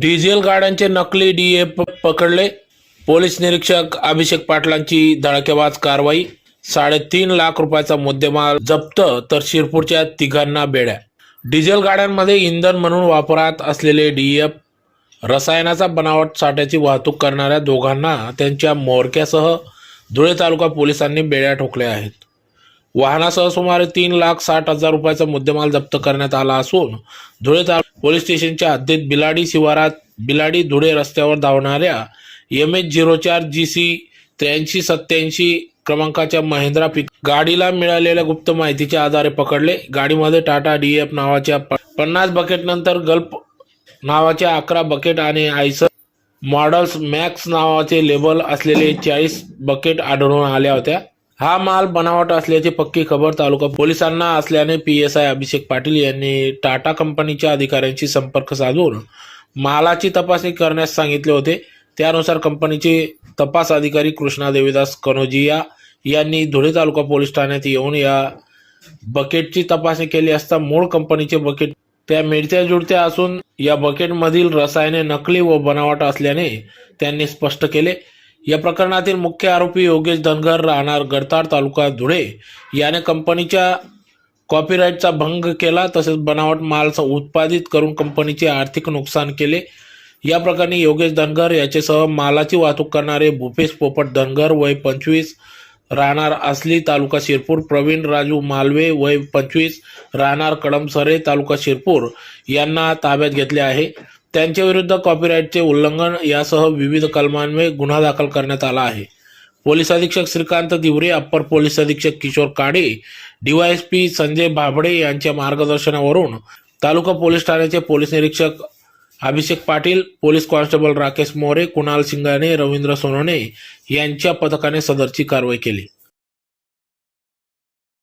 Diesel गाड्यांचे नकली DA पकडले. पोलीस निरीक्षक अभिषेक पाटलांची धडकेबाज कारवाई. साडेतीन लाख रुपयाचा मुद्देमाल जप्त तर शिरपूरच्या तिघांना बेड्या. डिझेल गाड्यांमध्ये इंधन म्हणून वापरात असलेले डीएफ रसायनाचा बनावट साठ्याची वाहतूक करणाऱ्या दोघांना त्यांच्या मोरक्यासह धुळे तालुका पोलिसांनी बेड्या ठोकल्या आहेत. वाहनासह सुमारे तीन लाख साठ हजार रुपयाचा मुद्देमाल जप्त करण्यात आला असून धुळे तालुका पोलीस स्टेशनच्या हद्दीत बिलाडी शिवारात बिलाडी धुळे रस्त्यावर धावणाऱ्या एम एच झिरो चार जी सी त्र्याऐंशी सत्याऐंशी क्रमांकाच्या महिंद्रा पिक गाडीला मिळालेल्या गुप्त माहितीच्या आधारे पकडले. गाडीमध्ये टाटा डी एफ नावाच्या पन्नास बकेट नंतर गल्फ नावाच्या अकरा बकेट आणि आयसर मॉडल्स मॅक्स नावाचे लेबल असलेले चाळीस बकेट आढळून आल्या होत्या. हा माल बनावट असल्याची पक्की खबर तालुका पोलिसांना असल्याने P S I Abhishek Patil यांनी टाटा कंपनीच्या अधिकाऱ्यांशी संपर्क साधून मालाची तपासणी करण्यास सांगितले होते. त्यानुसार कंपनीचे तपास अधिकारी कृष्णा देवीदास कनोजिया यांनी धुळे तालुका पोलीस ठाण्यात येऊन या बकेटची तपासणी केली असता मूळ कंपनीचे बकेट त्या मिळत्या जुळत्या असून या बकेटमधील रसायने नकली व बनावट असल्याने त्यांनी स्पष्ट केले. या प्रकरणातील मुख्य आरोपी योगेश धनगर राहणार गडताड तालुका धुळे. याने कंपनीच्या कॉपीराईटचा भंग केला तसेच बनावट माल उत्पादित करून कंपनीचे आर्थिक नुकसान केले. या प्रकरणी योगेश धनगर याच्यासह मालाची वाहतूक करणारे भूपेश पोपट धनगर वय पंचवीस राहणार असली तालुका शिरपूर प्रवीण राजू मालवे वय पंचवीस राहणार कडमसरे तालुका शिरपूर यांना ताब्यात घेतले आहे. त्यांच्याविरुद्ध कॉपीराईटचे उल्लंघन यासह विविध कलमांमुळे गुन्हा दाखल करण्यात आला आहे. पोलीस अधीक्षक श्रीकांत दिवरे अप्पर पोलीस अधीक्षक किशोर काडे डीवायएसपी संजय भाबडे यांच्या मार्गदर्शनावरून तालुका पोलीस ठाण्याचे पोलीस निरीक्षक अभिषेक पाटील पोलीस कॉन्स्टेबल राकेश मोरे कुणाल सिंगाने रवींद्र सोनवणे यांच्या पथकाने सदरची कारवाई केली.